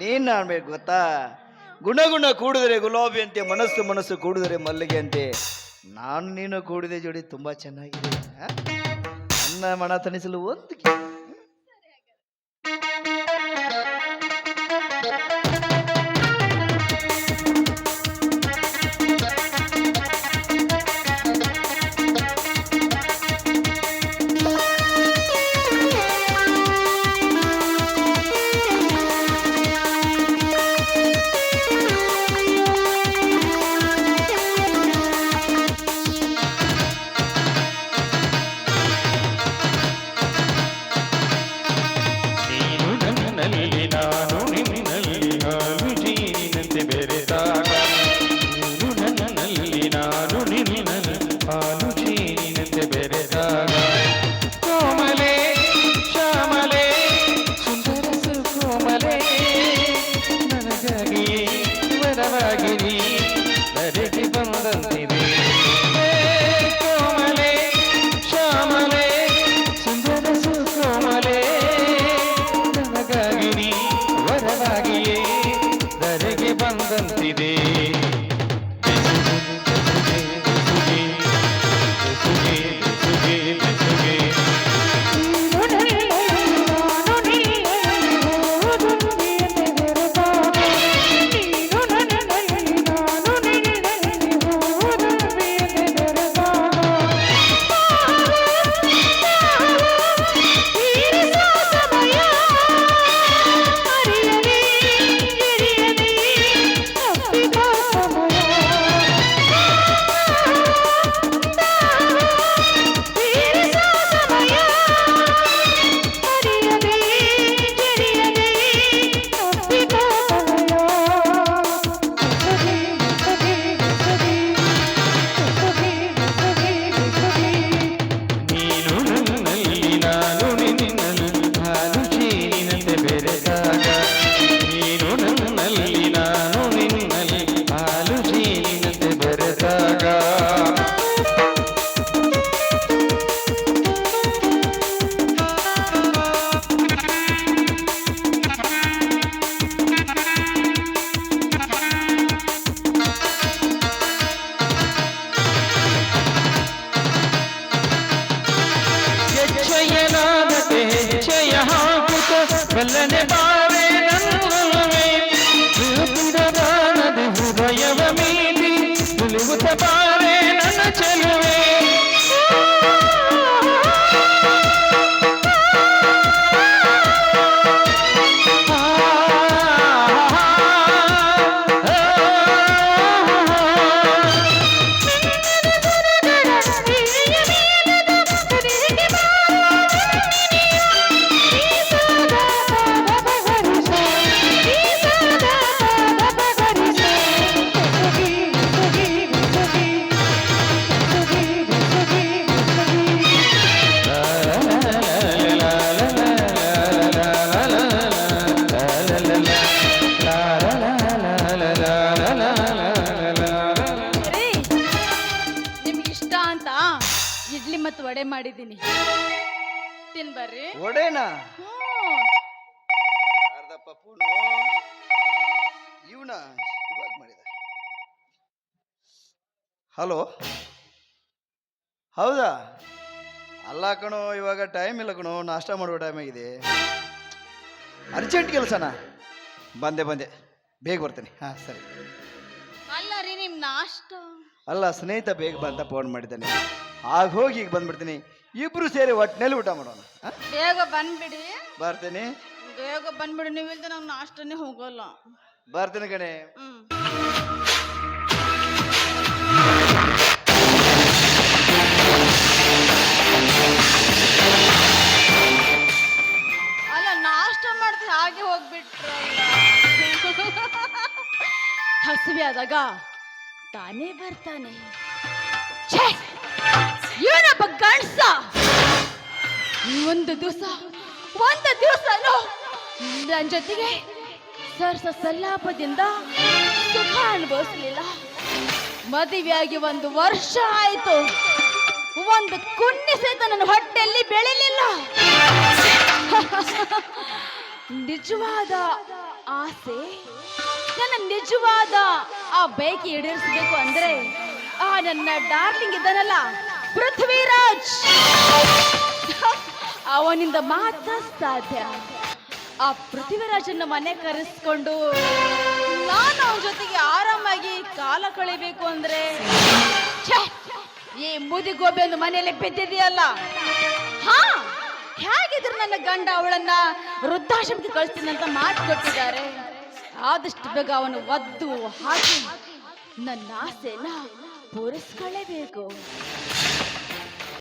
ನೀನ್ ಅನ್ಬೇಕು ಗೊತ್ತಾ? ಗುಣಗುಣ ಗುಣ ಕೂಡಿದರೆ ಗುಲಾಬಿ ಅಂತೆ, ಮನಸ್ಸು ಮನಸ್ಸು ಕೂಡಿದ್ರೆ ಮಲ್ಲಿಗೆ ಅಂತೆ. ನಾನು ನೀನು ಕೂಡಿದೆ ಜೋಡಿ ತುಂಬಾ ಚೆನ್ನಾಗಿದೆ. ನನ್ನ ಮನ ತಣಿಸಲು ಒಂದು ಮತ್ತು ವಡೆ ಮಾಡಿದ್ದೀನಿ. ತಿನ್ಬರ್ರಿ ಒಡೇನಾ ಅರ್ಧ ಪಪ್ಪುನು ಇವನ? ಇವಾಗ ಮಾಡಿದ. ಹಲೋ? ಹೌದಾ? ಅಲ್ಲ ಕಣೋ ಇವಾಗ ಟೈಮ್ ಇಲ್ಲ ಕಣೋ ನಾಷ್ಟ ಮಾಡುವ ಟೈಮ್ ಆಗಿದೆ. ಅರ್ಜೆಂಟ್ ಕೆಲಸನ? ಬಂದೆ ಬಂದೆ. ಬೇಗ ಬರ್ತೇನೆ. ಹಾಂ ಸರಿ. ಅಲ್ಲ ರೀ ನಿಮ್ ನಾಷ್ಟ? ಅಲ್ಲ ಸ್ನೇಹಿತ ಬೇಗ ಬಂತ ಫೋನ್ ಮಾಡಿದ್ದಾನೆ. ಆಗ ಹೋಗಿ ಈಗ ಬಂದ್ಬಿಡ್ತೀನಿ. ಇಬ್ರು ಸೇರಿ ಒಟ್ಟಿನಲ್ಲಿ ಊಟ ಮಾಡೋಣ? ಬೇಗ ಬಂದ್ಬಿಡಿ. ಬರ್ತೀನಿ. ಬೇಗ ಬಂದ್ಬಿಡಿ ನೀವು ಇಲ್ದೆ ನಾವು ನಾಷ್ಟನೇ ಹೋಗಲ್ಲ. ಬರ್ತೀನಿ ಕಣೆ. ಹ್ಮ್. ಅಲ್ಲ ನಾಷ್ಟ ಮಾಡ್ತೀವಿ ಹಾಗೆ ಹೋಗ್ಬಿಟ್ರು. ಹಸಿವೆ ಆದಾಗ ತಾನೇ ಬರ್ತಾನೆ. ಛೇ! ಇವನೊಬ್ಬ ಗಂಡ್ಸ ಒಂದು ದಿವಸ, ಒಂದು ದಿವಸನು ನನ್ನ ಜೊತೆಗೆ ಸರ್ಸ ಸಲ್ಲಾಪದಿಂದ ಸುಖ ಅನುಭವಿಸ್ಲಿಲ್ಲ. ಮದುವೆಯಾಗಿ ಒಂದು ವರ್ಷ ಆಯ್ತು. ಒಂದು ಕುಣ್ಣಿ ಸಹಿತ ನನ್ನ ಹೊಟ್ಟೆಯಲ್ಲಿ ಬೆಳಿಲಿಲ್ಲ. ನಿಜವಾದ ಆಸೆ, ನನ್ನ ನಿಜವಾದ ಆ ಬೈಕ್ ಈಡೇರಿಸಬೇಕು ಅಂದ್ರೆ, ಆ ನನ್ನ ಡಾರ್ಲಿಂಗ್ ಇದ್ದಾನಲ್ಲ ಪೃಥ್ವಿರಾಜ್! ಅವನಿಂದ ಮಾತ್ರ ಸಾಧ್ಯ. ಆ ಪೃಥ್ವಿರಾಜನ್ನ ಮನೆ ಕರೆಸ್ಕೊಂಡು ನಾನು ಅವನ ಜೊತೆಗೆ ಆರಾಮಾಗಿ ಕಾಲ ಕಳಿಬೇಕು ಅಂದ್ರೆ ಈ ಮುದಿಗೋಬೆ ಒಂದು ಮನೆಯಲ್ಲಿ ಬಿದ್ದಿದೆಯಲ್ಲ? ಹಾ! ಹೇಗಿದ್ರು ನನ್ನ ಗಂಡ ಅವಳನ್ನ ವೃದ್ಧಾಶ್ರಮಕ್ಕೆ ಕಳಿಸ್ತೀನಿ ಅಂತ ಮಾತು ಕೊಟ್ಟಿದ್ದಾರೆ ಆದಷ್ಟು ಬೇಗ ಅವನು ಒದ್ದು ಹಾಕಿ ನನ್ನ ಆಸೆನ ಪೂರೈಸ್ಕೊಳ್ಳೇಬೇಕು.